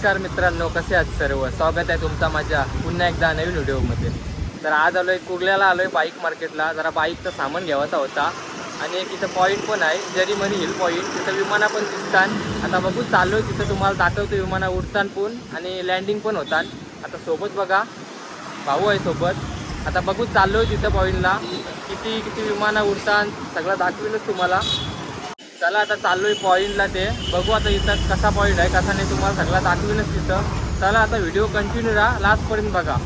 नमस्कार मित्रांनो कसे आहात सर्व? स्वागत आहे तुमचा माझ्या पुन्हा एकदा नवीन व्हिडिओमध्ये. तर आज आलोय कुर्ल्याला आलोय बाईक मार्केटला जरा बाईकचं सामान घ्यावाचा होता. आणि एक इथं पॉईंट पण आहे जरीमनी हिल पॉईंट तिथं विमाना पण दिसतात. आता बघू चाललोय तिथं तुम्हाला दाखवतो विमाना उडतान पण. आणि लँडिंग पण होतात. आता सोबत बघा भाऊ आहे सोबत. आता बघू चाललोय तिथं पॉईंटला किती किती विमानं उडतात सगळं दाखवेलच तुम्हाला. चला आता चाललोय पॉईंटला ते. बघू आता इथं कसा पॉईंट आहे. कसा नाही तुम्हाला सगळा दाखवीनच तिथं. चला आता व्हिडिओ कंटिन्यू राहा. लास्टपर्यंत बघा.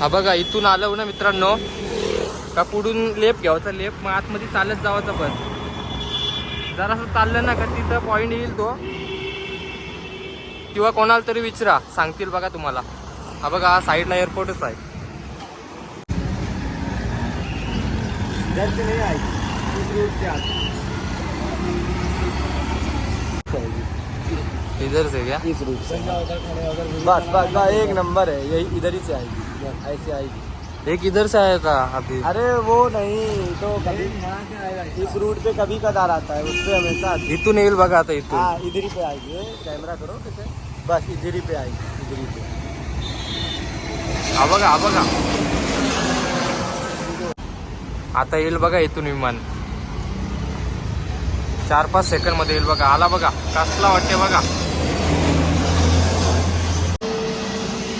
हा बघा इथून आलो ना मित्रांनो. का पुढून लेप घ्यायचा. लेप मग आतमध्ये चालत जावाचा पण. जरासं चाललं ना का तिथं पॉईंट येईल तो. किंवा कोणाला तरी विचारा सांगतील बघा तुम्हाला. हा बघा हा साईडला एअरपोर्टच आहे. इधर आहे इधर से क्या इस रूट से बस बस बस एक नंबर है यही इधर ही से आएगी. ऐसे आएगी. एक इधर से आया था अभी। अरे वो नहीं तो कभी इस रूट पे कभी कदार आता है उससे हमेशा इथून येईल बघा आता इथून हाँ इधर ही पे आएगी। कैमरा करो कैसे? बस इधर ही पे आएगी इधर ही पे। हा बघा बघा आता येईल बघा इथून विमान. चार पाच सेकंडमध्ये येईल बघा. आला बघा. कसला वाटते बघा.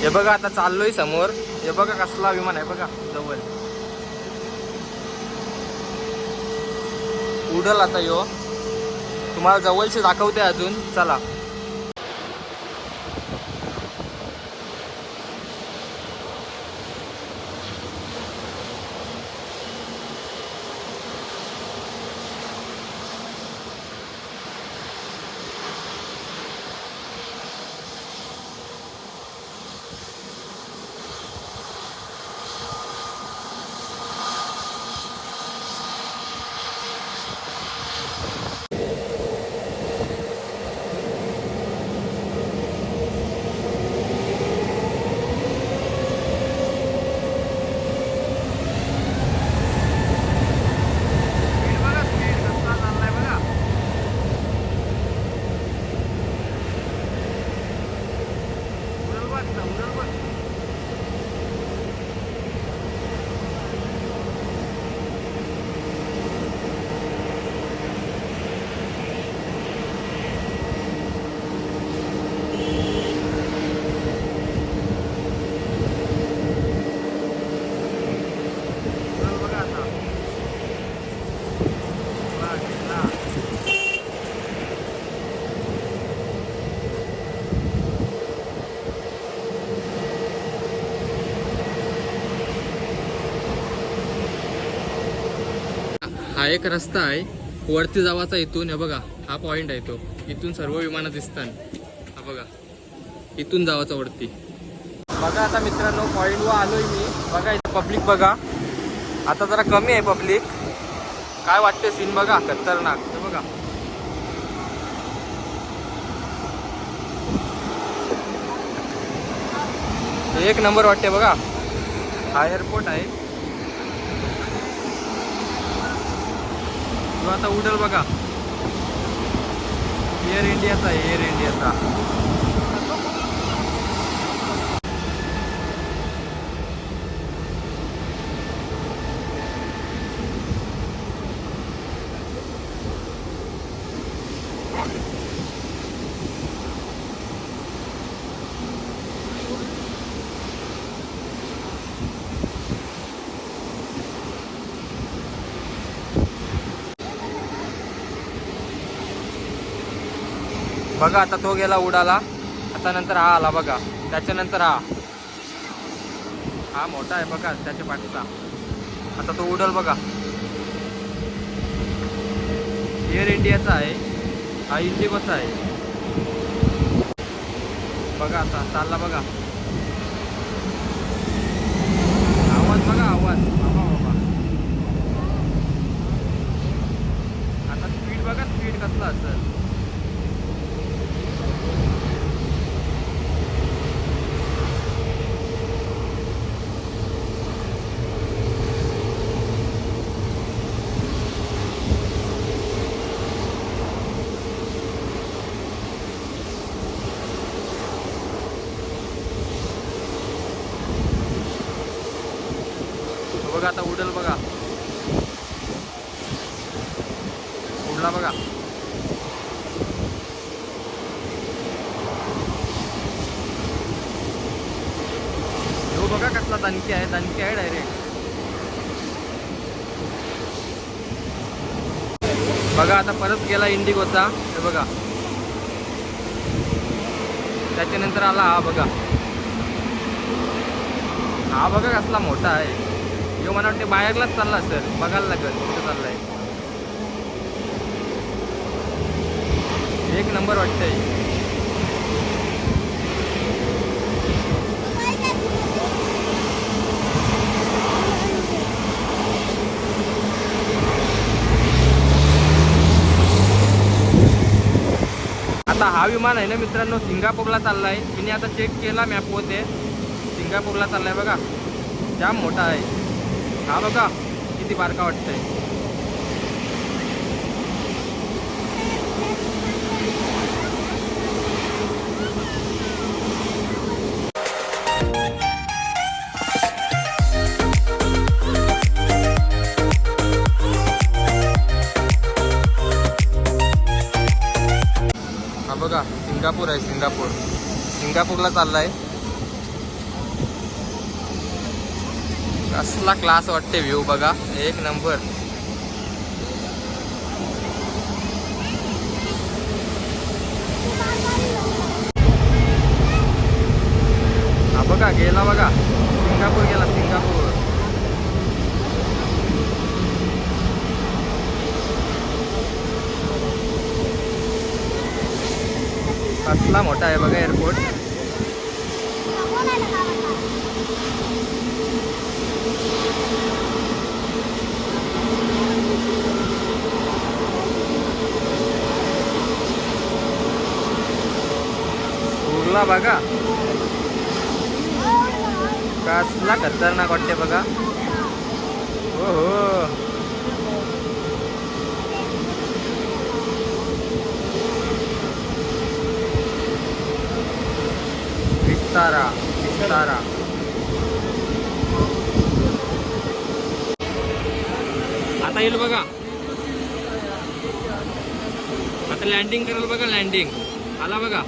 हे बघा आता चाललोय समोर. हे बघा कसला विमान आहे बघा. जवळ. उडल आता यो. तुम्हाला जवळचे दाखवते अजून. चला. एक रस्ता आहे वरती जावाचा इथून हे बघा हा पॉईंट आहे तो. इथून सर्व विमानं दिसतात. हा बघा इथून जावाचा वरती. बघा आता मित्रांनो पॉइंटवर आलोय मी. बघा इथं पब्लिक बघा. आता जरा कमी आहे पब्लिक काय वाटते सीन बघा? खतरनाक. हे बघा. एक नंबर वाटते बघा. हा एअरपोर्ट आहे. तो आता उडल बघा. एअर इंडियाचा एअर इंडियाचा बघा आता तो गेला उडाला. आता नंतर हा आला बघा. त्याच्यानंतर हा. हा मोठा आहे बघा त्याच्या पाठीचा. आता तो उडल बघा. एअर इंडियाचा आहे. हा इंडिगोचा आहे. बघा आता चालला बघा. आवाज बघा आवाज. बाबा बाबा. आता स्पीड बघा स्पीड कसला असेल आता उडल बघा उडला बघा हो बघा कसला दणकी आहे दणकी आहे डायरेक्ट बघा आता परत गेला इंडिगोचा. हे बघा. त्याच्यानंतर आला हा बघा. हा बघा कसला मोठा आहे. जो मला वाटते बाहेरलाच चालला सर बघायला लागत कुठं चाललाय. एक नंबर वाटतंय. आता हा विमान आहे ना मित्रांनो सिंगापूरला चालला आहे मी आता चेक केला मॅप सिंगापूरला सिंगापूरला चाललाय बघा. जाम मोठा आहे. हा बघा किती बारका वाटतंय. आहे सिंगापूर. सिंगापूरला चाललाय. कसला क्लास वाटते व्ह्यू बघा. एक नंबर हा बघा गेला बघा सिंगापूर गेला सिंगापूर कसला मोठा आहे बघा एअरपोर्ट उरला बघा. कसला खतरनाक वाटते बघा. हो हो विस्तारा विस्तारा आता येईल बघा. आता लँडिंग करेल बघा लँडिंग आला बघा.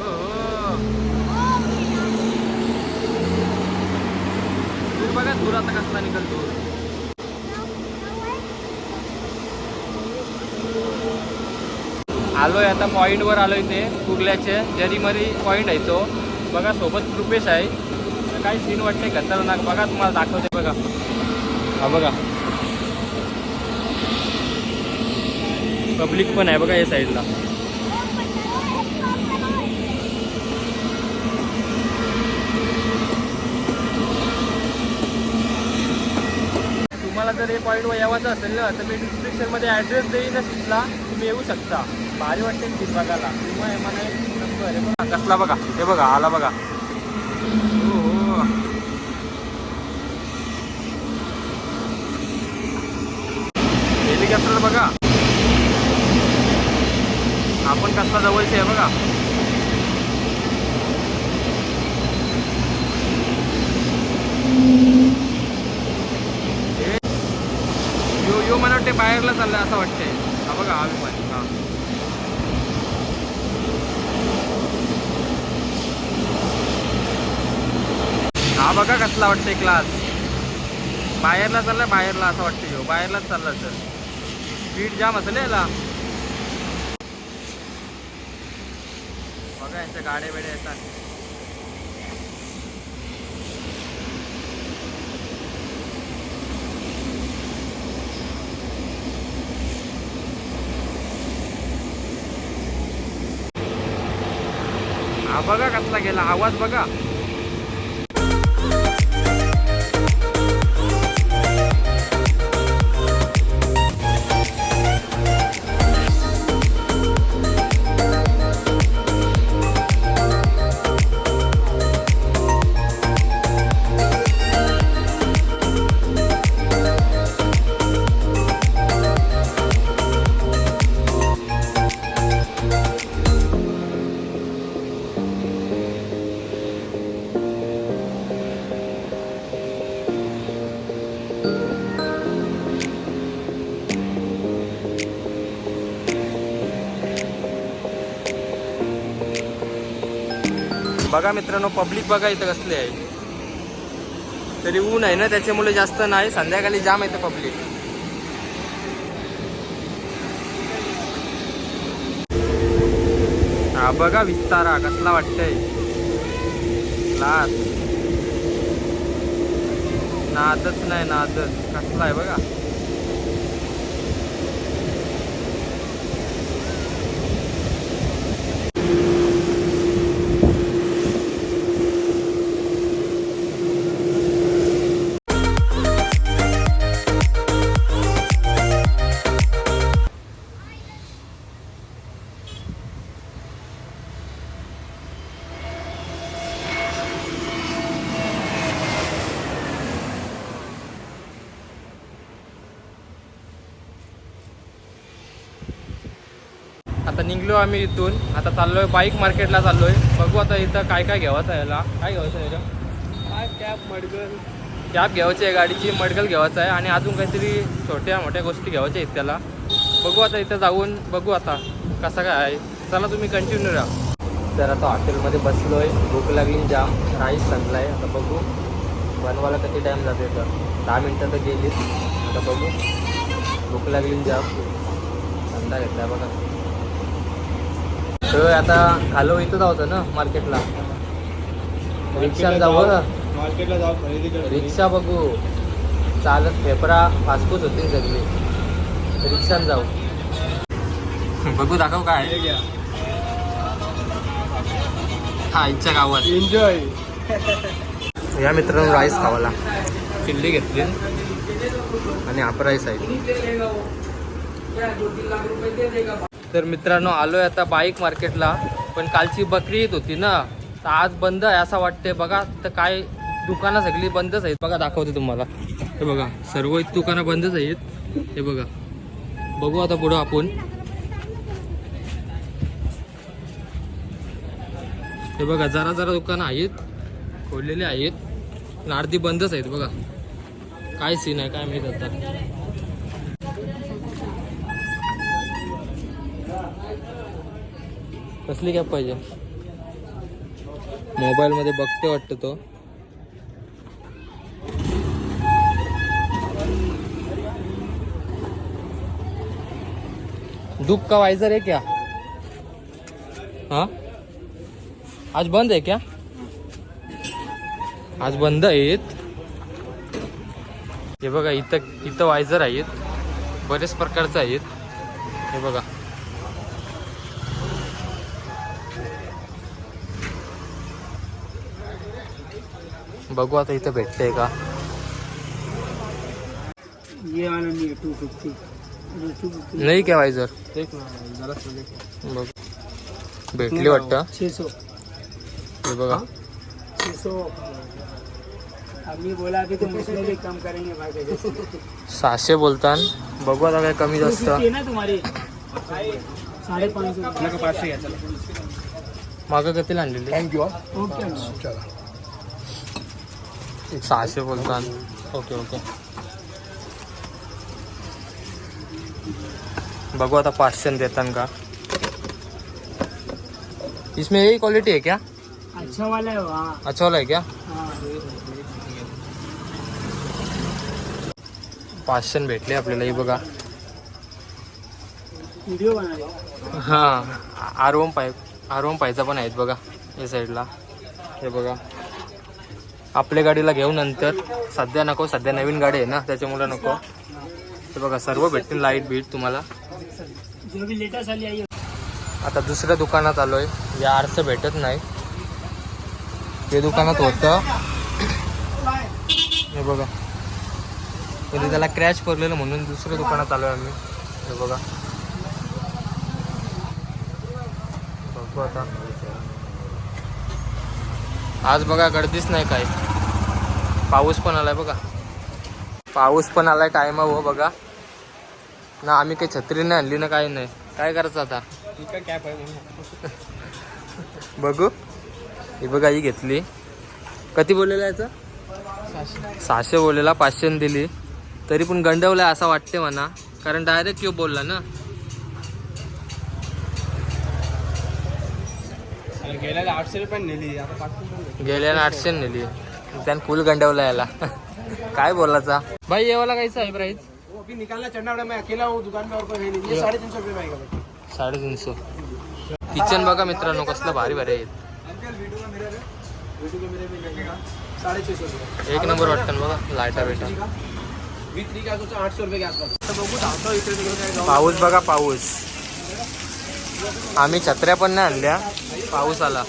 हो हो बघा दूर आता कसला निघतो आलोय आता पॉईंटवर आलोय ते कुर्ल्याचे जरीमरी पॉईंट आहे तो. बघा सोबत रुपेश आहे. तर काही सीन वाटते खतरनाक. बघा तुम्हाला दाखवते बघा. हा बघा. पब्लिक पण आहे बघा या साईडला तुम्हाला जर हे पॉईंटवर यावाचं असेल ना तर मी डिस्क्रिप्शनमध्ये ॲड्रेस देईनच तिथला. तुम्ही येऊ शकता. भारी वाटते सीट बघायला. किंवा मला कसला बघा. हे बघा आला बघा. हेलिकॉप्टर बघा. आपण कसला जवळचे आहे बघा. यो यो मला वाटते बाहेरला चाललं असं वाटतंय. हा बघा हा विमान हा हा बघा कसला वाटतंय क्लास बाहेरला चाललाय बाहेरला असं वाटतं हो बाहेरलाच चालला सर. स्पीड जाम असेल याला. बघा यांच्या गाड्या बिड्या येतात. हा बघा कसला गेला. आवाज बघा. बघा मित्रांनो पब्लिक बघा इथं कसले आहे. तरी ऊन आहे ना त्याच्यामुळे जास्त नाही. संध्याकाळी जाम येतं पब्लिक हा बघा विस्तारा कसला वाटतंय. नादच नाही नादच. कसला आहे बघा. निघलो आम्ही इथून. आता चाललोय बाईक मार्केटला चाललोय. बघू आता इथं काय काय घ्यायचं आहे याला काय घ्यायचं आहे? काय कॅप मडगल? कॅब घ्यायची आहे गाडीची. मडगल घ्यायचं आहे. आणि अजून काहीतरी छोट्या मोठ्या गोष्टी घ्यायच्या आहेत त्याला. बघू आता इथं जाऊन. बघू आता कसं काय आहे. चला तुम्ही कंटिन्यू राहा. तर आता हॉटेलमध्ये बसलोय. भूक लागली जाम. राईस संपलाय. आता बघू. बनवायला किती टाईम जाते तर. दहा मिनटं तर गेलीच आता बघू. भूक लागली जाम. धंदा घेतलाय बघा. तर आता खालो इथं जायचं ना मार्केटला. रिक्षाने जाऊ मार्केटला जाऊ खरेदी रिक्षा बघू. चालत पेपरा फासफूस होती सगळी. रिक्षाने जाऊ. बघू दाखव काय. हे इच्छा गावात. एन्जॉय या मित्रांनो राईस खावाला. चिल्ली घेतली. आणि हाफ राईस आहे. तर मित्रांनो आलो आहे आता बाईक मार्केटला. पण कालची बकरी ईद होती ना. तर आज बंद आहे असं वाटतंय बघा. तर काय दुकानं सगळी बंदच आहेत. बघा दाखवते तुम्हाला. हे बघा सर्व दुकानं बंदच आहेत. हे बघा. बघू आता पुढं आपण. हे बघा जरा जरा दुकानं आहेत. खोललेले आहेत. पण अर्धी बंदच आहेत बघा. काय सीन आहे काय माहीत आता. कसली कॅब पाहिजे? मोबाईलमध्ये बघते वाटतं तो. दुख का वायझर आहे क्या? हा? आज बंद आहे क्या? आज बंद आहेत. हे बघा इथं इथं वायझर आहेत. बरेच प्रकारचे आहेत. हे बघा. बघू आता इथं भेटतंय का ये वाला नहीं टू फिफ्टी टू फिफ्टी नाही क्या वायझर देख ना जरा सा देख बघ भेटली वाटतं छः सौ। हे? बघा छः सौ। अभी बोला अभी तो मुझमें भी कम करेंगे भाई कैसे सहाशे बघू आता काय कमी जास्त है ना तुम्हारी? मागं किती आणलेली यू ओके चलो। सहाशे बोलतान ओके ओके. बघू आता पाचशे देतान का. इसमें यही क्वालिटी है क्या? अच्छा वाला है अच्छा वाला है क्या? हाँ. पाचशे भेटले आपल्याला हे बघा रहे हां. आरवम पाईप आरवम पायचा पण आहेत बघा या साईडला हे बघा. आपल्या गाडीला घेऊ नंतर. सध्या नको सध्या नवीन गाडी आहे ना त्याच्यामुळे नको. तर बघा सर्व भेटतील लाइट बीट तुम्हाला. आता दुसऱ्या दुकानात आलोय. या आरचं भेटत नाही. ते दुकानात होतं. हे बघा. म्हणजे त्याला क्रॅच पडलेलं म्हणून दुसऱ्या दुकानात आलोय आम्ही. हे बघा. बघू आता. आज बघा गर्दीच नाही काय. पाऊस पण आलाय बघा. पाऊस पण आलाय टायमा हो बघा. ना आम्ही काही छत्री नाही आणली ना काही नाही. काय करायचं आता? बघू. ही बघा ही घेतली. कधी बोललेला याचं? सहाशे सहाशे बोललेला पाचशे दिली. तरी पण गंडवलाय असं वाटते म्हणा. कारण डायरेक्ट यो बोलला ना. गेल्याला आठशे रुपये नेली आता पाचशे गेल्यानं आठशे नेली त्यानं फुल गंडवला याला काय बोलायचा भाई ये वाला कैसा आहे प्राइस वो अभी निकालना चढ़ना पड़ा मैं अकेला हूँ दुकान में और कोई है नहीं ये साढ़े तीन सौ रुपये साडेतीनशे किचन बघा मित्रांनो कसलं भारी भारी है रुपये एक नंबर वाटतं ना बघा लायटा बेटा वी थ्री का सोचा आठ सौ रुपये के आसपास तो बघू धावतो इकडे तिकडे काय पाऊस बघा पाऊस आम्ही छत्र्या पण नाही आणल्या. पाऊस आला.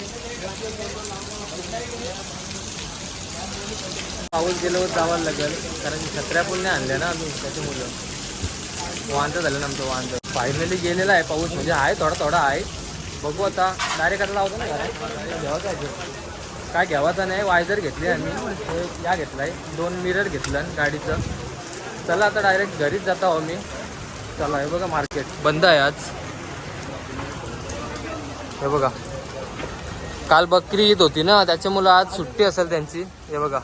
पाऊस गेल्यावर जावं लागेल. कारण छत्र्या पण नाही आणल्या ना आम्ही त्याच्यामुळं. वांत झालं ना आमचं वांत फायनली गेलेला आहे पाऊस म्हणजे आहे थोडा थोडा आहे. बघू आता. डायरेक्ट आता लावतो ना घरात. घ्यावाचा आहे काय घ्यावाचा नाही. वायझर घेतली आम्ही. हे या घेतलाय. दोन मिरर घेतलं गाडीचं. चला आता डायरेक्ट घरीच जात आहो मी चला हे बघा मार्केट बंद आहे आज. हे बघा. काल बकरी ईद होती ना त्याच्यामुळं आज सुट्टी असेल त्यांची. हे बघा.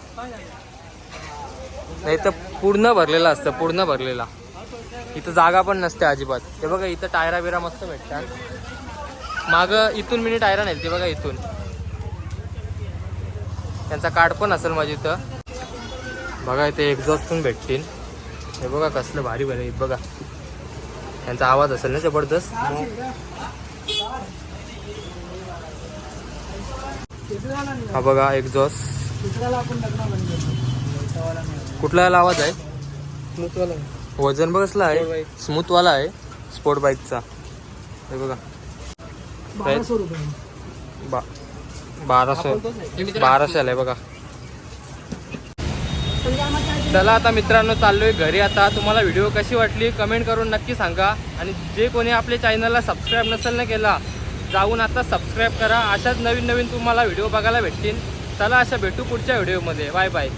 नाही तर पूर्ण भरलेला असतं पूर्ण भरलेला. इथं जागा पण नसते अजिबात. हे बघा इथं टायरा बिरा मस्त भेटतात. माग इथून मिनी टायरा नाही ते बघा इथून. त्यांचा कार्ड पण असेल माझ्या इथं. बघा इथे एक्झॉस्ट पण भेटतील. हे बघा कसलं भारी भारी बघा. त्यांचा आवाज असेल ना जबरदस्त. हा बघा एक्झॉस्ट कुठला आवाज आहे? वजन बघ कसला आहे. स्मूथ वाला आहे. स्पोर्ट बाईकचा. हे बघा. बा बाराशे. बाराशे आलाय बघा. चला आता मित्रांनो चाललोय घरी आता. तुम्हाला व्हिडिओ कशी वाटली कमेंट करून नक्की सांगा. आणि जे कोणी आपल्या चॅनलला सबस्क्राईब नसेल ना केला जाऊन आता सबस्क्राईब करा. अशाच नवीन नवीन तुम्हाला व्हिडिओ बघायला भेटतील. चला अशा भेटू पुढच्या व्हिडिओमध्ये बाय बाय